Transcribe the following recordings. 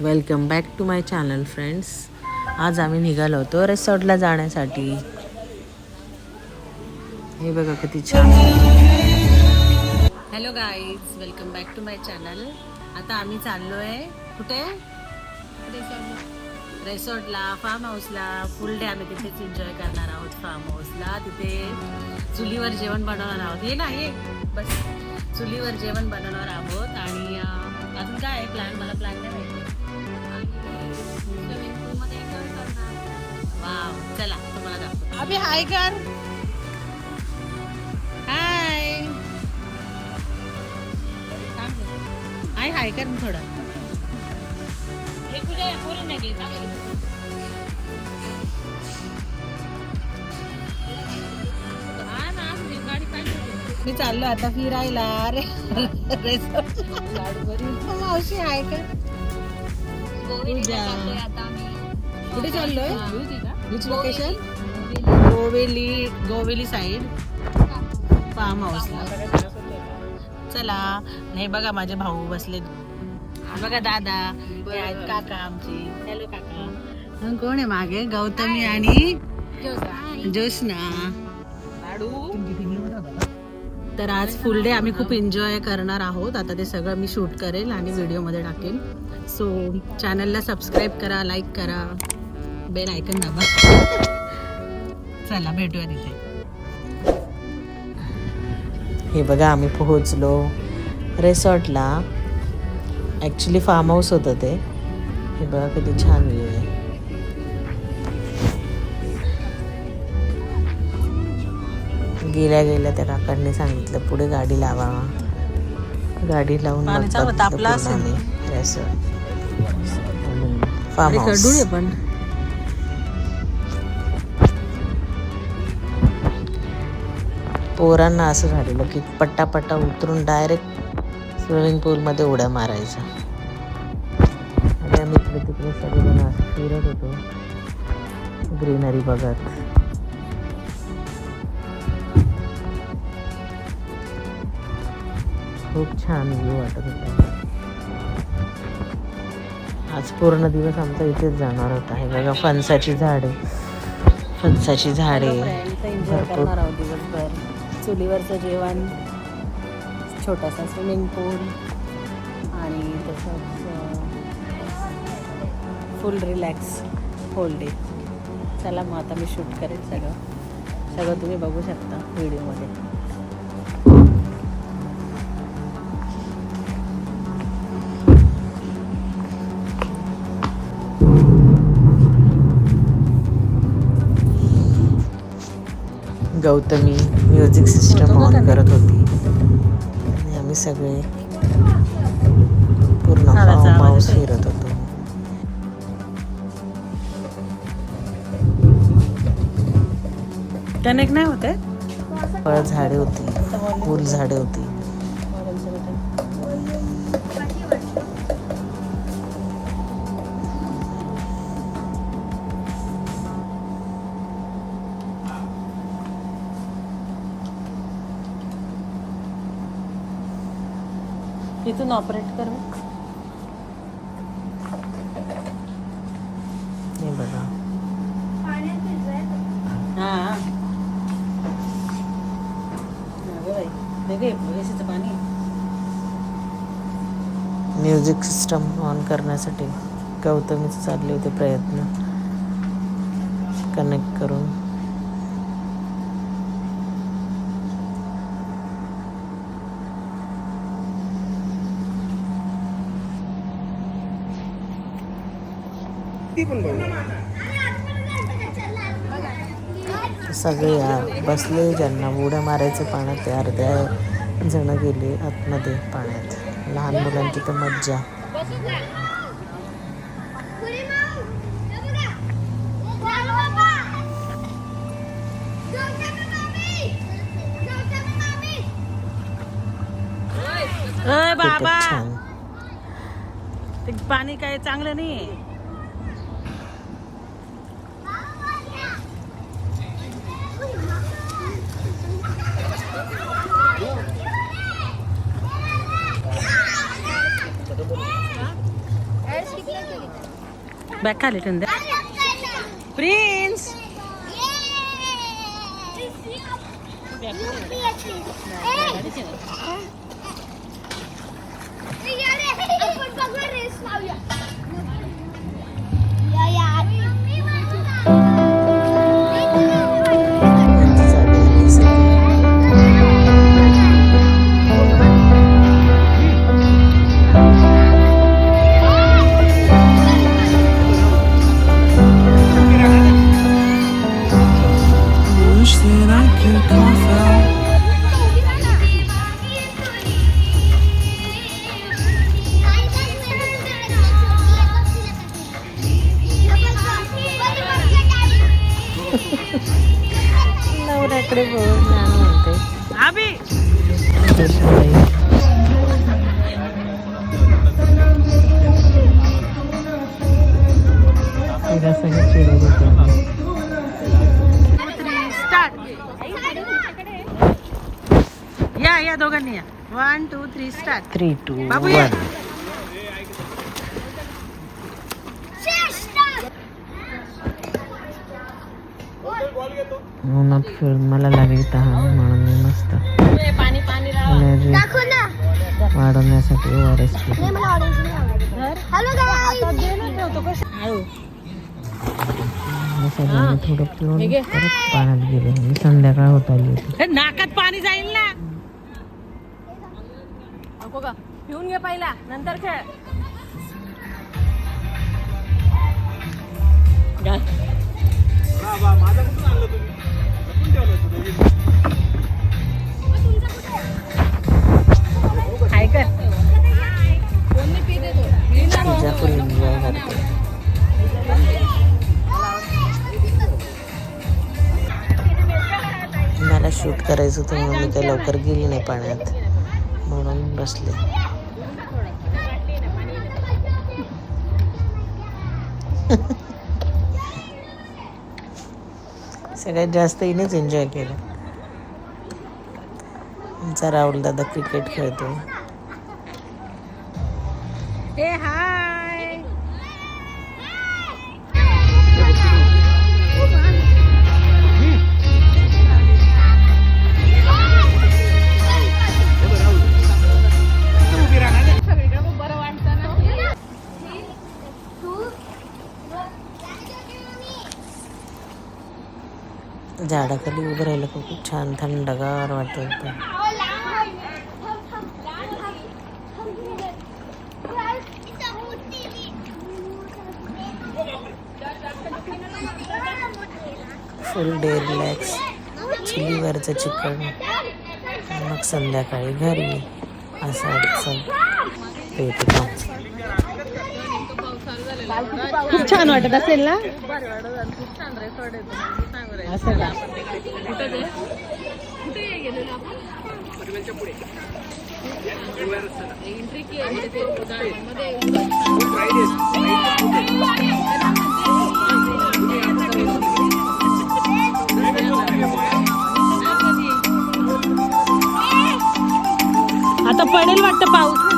Welcome back to my channel friends. आज आम्ही निघालो होतो रिसॉर्टला जाण्यासाठी. हे बघा किती छान. Hello guys welcome back to my channel आता आम्ही चाललो आहे कुठे? रिसॉर्टला फार्म हाऊसला फुल डे आम्ही तिथेच एन्जॉय करणार आहोत फार्म हाऊसला तिथे चुलीवर जेवण बनवणार आहोत. हे ना ये बस. चुलीवर जेवण बनवणार आहोत. आणि अजून काय प्लॅन मला प्लॅन अभि हाय कर हाय हाय हाय कर थोडं. मी चाललो आता फिरायला. अरे मावशी आहे का पूजा. कुठे चाललोय? Which location Goveli Goveli side farm हाऊसला चला. नाही बघा माझे भाऊ बसले बघा दादा. आहेत काका आमचे. हॅलो काका. कोण आहे मागे? गौतमी आणि जोशना. तर आज फुल डे आम्ही खूप एन्जॉय करणार आहोत. आता ते सगळं मी शूट करेल आणि व्हिडिओमध्ये टाकेल. सो चॅनलला सबस्क्राईब करा लाईक करा. बेल ऐकन दाबा. चला भेटूया तिथे. हे बघा आम्ही पोहोचलो रिसॉर्टला ॲक्च्युली फार्म हाऊस होतं ते. हे बघा किती छान व्ह्यू आहे. गेल्या गेल्या त्या काकांनी सांगितलं पुढे गाडी लावा. गाडी लावून. फार्म हाऊस पोरांना असं झालेलं की पट्टा पट्टा उतरून डायरेक्ट स्विमिंग पूलमध्ये उड्या मारायच्या. आणि आम्ही इकडे तिकडे सगळेजण असं फिरत होतो. ग्रीनरी बघत. खूप छान व्ह्यू वाटत होता. आज पूर्ण दिवस आमचा इथेच जाणार होता. हे बघा फणसाची झाडे. फणसाची झाडे. भरपूर चुलीवरचं जेवण छोटासा स्विमिंग पूल आणि तसंच फुल रिलॅक्स होल डे चला मग आता मी शूट करेन सगळं. सगळं तुम्ही बघू शकता व्हिडिओमध्ये गौतमी म्युझिक सिस्टम ऑन करत होती. आणि आम्ही सगळे पूर्ण. फिरत होतो. कनेक्ट नाही होते फळ झाडे होती फुल झाडे होती. तिथून ऑपरेट कर हे बघा. हां. पाणी. म्युझिक सिस्टम ऑन करण्यासाठी गौतमीचे चालले होते प्रयत्न. कनेक्ट करून. सगळे यार बसले ज्यांना उड्या मारायचं पाण्यात ते अर्ध्या जण गेले आतमध्ये पाण्यात. लहान मुलांची तर मज्जा. बाबा. ते पाणी काय चांगलं नाही. back a little. Prince! Start या या दोघांनी या. One two three start three two बाबू ये. उन्हात फिरून मला लागली तहान म्हणून मस्त. एनर्जी वाढवण्यासाठी आर एस थोडं पिऊन परत पाण्यात गेले. मी संध्याकाळ होत आली होती. हे नाकात पाणी जाईल ना. नको का पिऊन घे पहिला. नंतर खेळ. हाय एन्जॉय मला शूट करायचं होतं म्हणून मी काही लवकर गेली नाही पाण्यात. म्हणून बसले. सगळ्यात जास्त हिनेच एन्जॉय केलं. आमचा राहुल दादा क्रिकेट खेळतोय. झाडाखाली उभं राहिलं का खूप छान थंडगार वाटत होतं. फुल डे रिलॅक्स चुलीवरचं चिकन. मग संध्याकाळी घरी असं अडचण पेट खूप छान वाटत असेल ना? असं का? आता पडेल वाटतं पाऊस.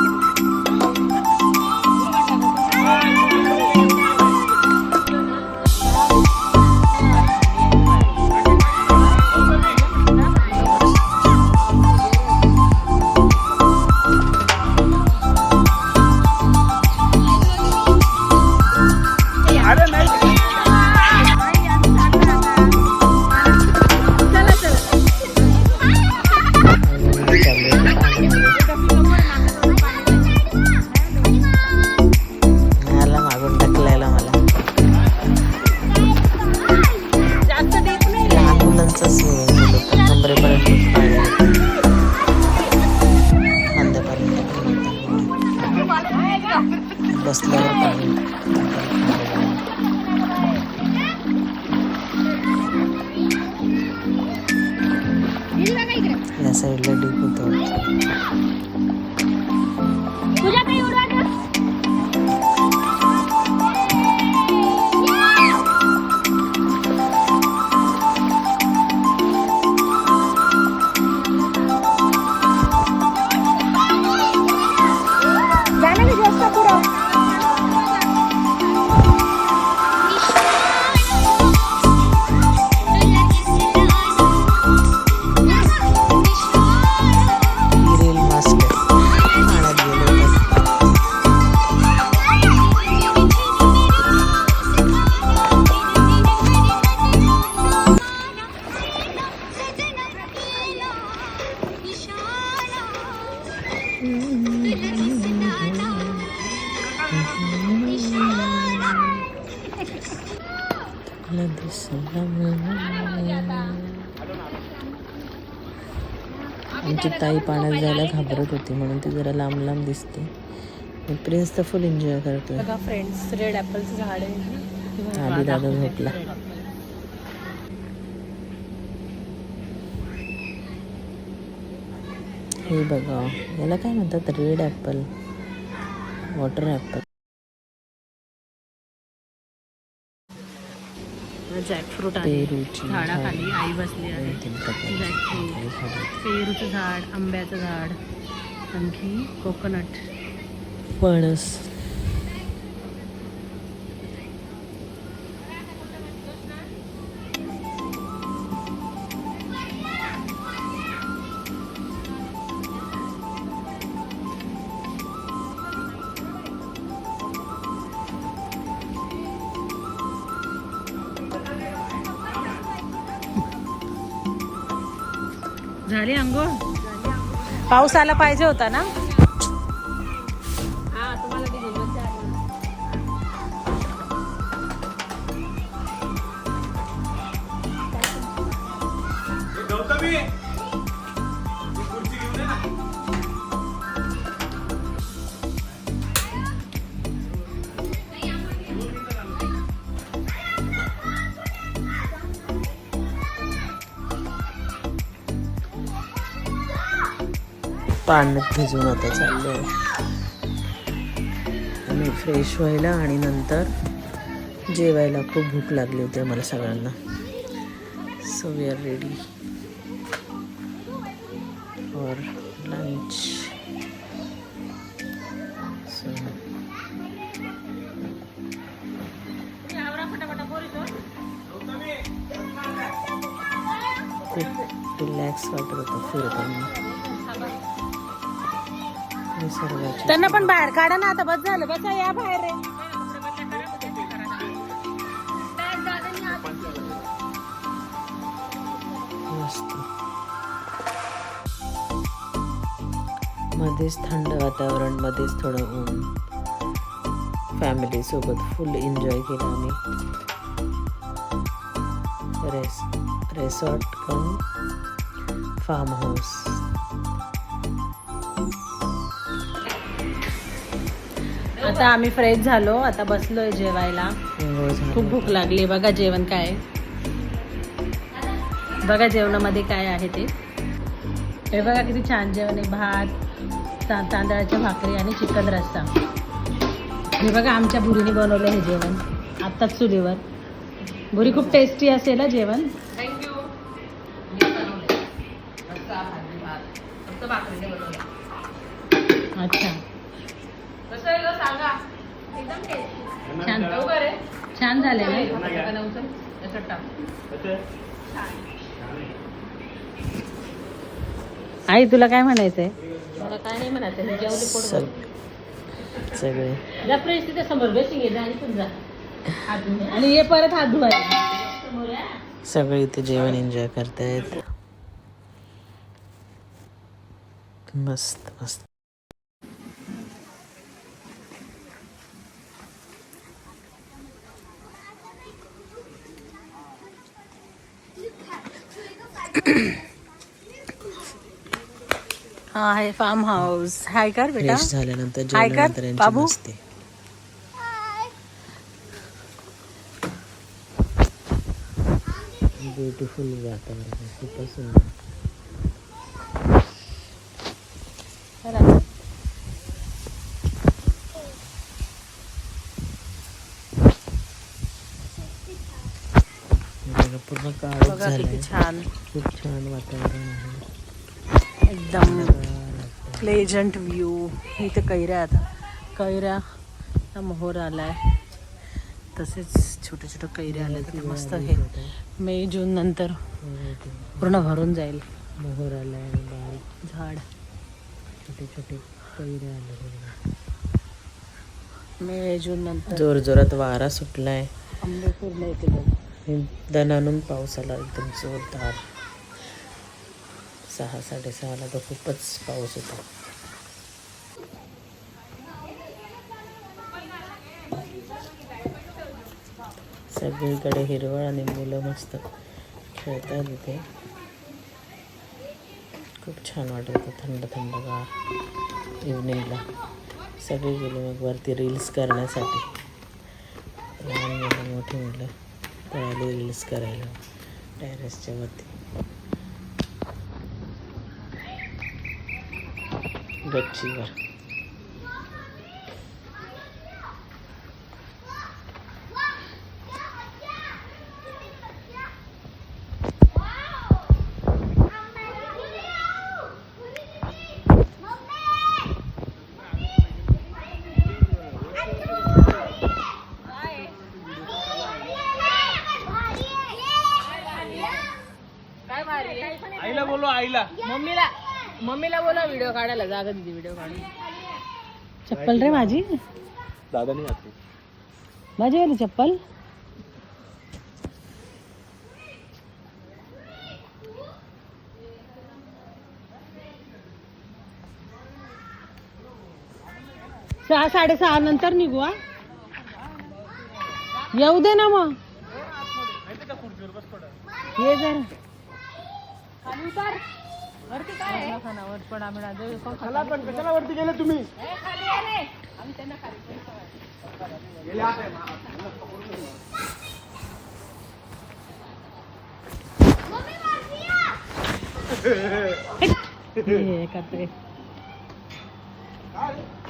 पण होतं. बसल्यावर ताई पाण्यात जायला घाबरत होती म्हणून ती जरा लांब लांब दिसते. प्रिन्स तर फुल एन्जॉय फ्रेंड्स रेड ॲपलचं झाड आहे आधी दादा झोपला. हे बघा याला काय म्हणतात? Red apple water apple jackfruit आहे झाडाखाली आई बसली आहे. जॅकफ्रूट. पेरूचं झाड आंब्याचं झाड आणखी कोकोनट. फणस झाली अंघोळ पाऊस आला पाहिजे होता ना? पाण्यात भिजून आता चाललो आणि फ्रेश व्हायला आणि नंतर जेवायला खूप भूक लागली होती आम्हाला सगळ्यांना. So we are ready for lunch so खूप रिलॅक्स वाटत होतं फिरताना निसर्गाची त्यांना पण बाहेर काढा ना आता बस झालं बसा या बाहेर रे. मध्येच थंड वातावरण मध्येच थोडं ऊन फॅमिली सोबत फुल एन्जॉय केला आम्ही. Race resort cum farm house आता आम्ही फ्रेश झालो. आता बसलोय जेवायला. खूप भूक लागली. बघा जेवण काय. बघा जेवणामध्ये काय आहे ते. हे बघा किती छान जेवण आहे. भात ता तांदळाच्या भाकरी आणि चिकन रस्सा. हे बघा आमच्या बुरीने बनवलं हे जेवण. आत्ताच चुलीवर. बुरी खूप टेस्टी असेल हं जेवण. अच्छा. छान. छान झाले आई तुला काय म्हणायचंय? मला काय नाही म्हणायचं सग- सगळे. तिथे समोर बेसिंग आहे आणि पण जा. हात धुणे. आणि ये परत हात धुवायला. सगळे इथे जेवण एन्जॉय करतायत. मस्त मस्त. हा आहे फार्म हाऊस हाय कर बेटा. फ्रेश झाल्यानंतर हाय कर, जेवणानंतर यांची बाबू. ब्युटिफुल वातावरण आहे, खूपच सुंदर. बघा, पूर्ण बघा किती छान. खूप छान वातावरण आहे. एकदम प्लेजंट व्ह्यू इथे कैऱ्या आता कैऱ्या हा मोहर आलाय. तसेच छोटे छोटे कैऱ्या आले तिथे मस्त हे मे जून नंतर पूर्ण भरून जाईल. मोहर आलाय आणि बारीक झाड. छोटे छोटे कैऱ्या आले मे जून नंतर. जोर जोरात वारा सुटलाय. आंबे पूर्ण येते बघ. दणानून पाऊस आला एकदम जोरदार सहा साडेसहाला तर खूपच पाऊस होता. सगळीकडे हिरवळ आणि मुलं मस्त खेळतात इथे. खूप छान वाटत होतं थंड थंडगार इव्हनिंगला सगळे गेले मग वरती रील्स करण्यासाठी. लहान मुलं मोठी मुलं. पळाले रील्स करायला टेरेसच्या वरती गच्चीवर मम्मीला बोला व्हिडिओ काढायला जागा दिली व्हिडिओ काढायला चप्पल रे माझी. दादा नाही घातली. माझी वाली चप्पल. सहा साडेसहा नंतर निघू हा. येऊ दे ना मग. ये जरा. वरती काय आहे? पडा खाला पण कशाला वरती गेले तुम्ही? ए, खाली आम्ही त्यांना खाली काय?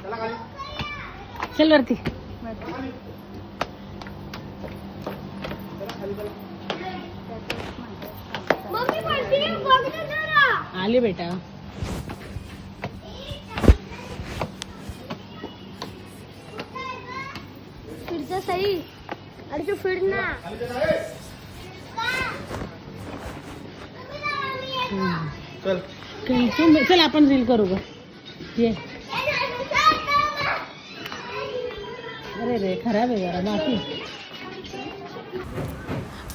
चला चल वरती. आले बेटा. फिरता सही अरे तू फिर ना. चल. चल तू- चल आपण रील करू ग. ये. अरे रे खराब आहे जरा. माफी.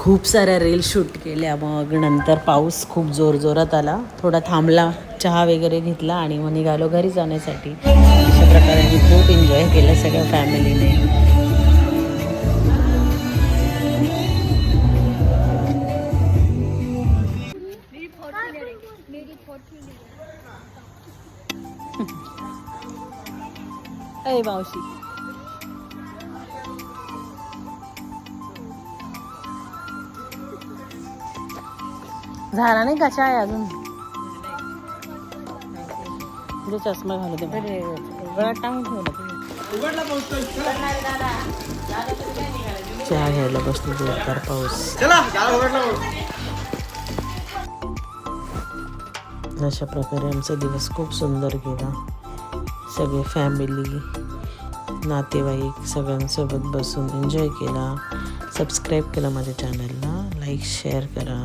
खूप साऱ्या रील शूट केल्या. मग नंतर पाऊस खूप जोर जोरात आला. थोडा थांबला चहा वगैरे घेतला आणि मग निघालो घरी जाण्यासाठी. अशा प्रकारे आम्ही खूप एन्जॉय केलं सगळ्या फॅमिलीने मावशी. झाला नाही कशा आहे अजून? चष्मा घालू दे. ठेवला चहा घ्यायला बसलो जोरदार पाऊस. चला दादा उघडला अशा प्रकारे आमचा दिवस खूप सुंदर गेला. सगळे फॅमिली नातेवाईक सगळ्यांसोबत बसून एन्जॉय केला. सबस्क्राईब केला माझ्या चॅनलला लाईक शेअर करा.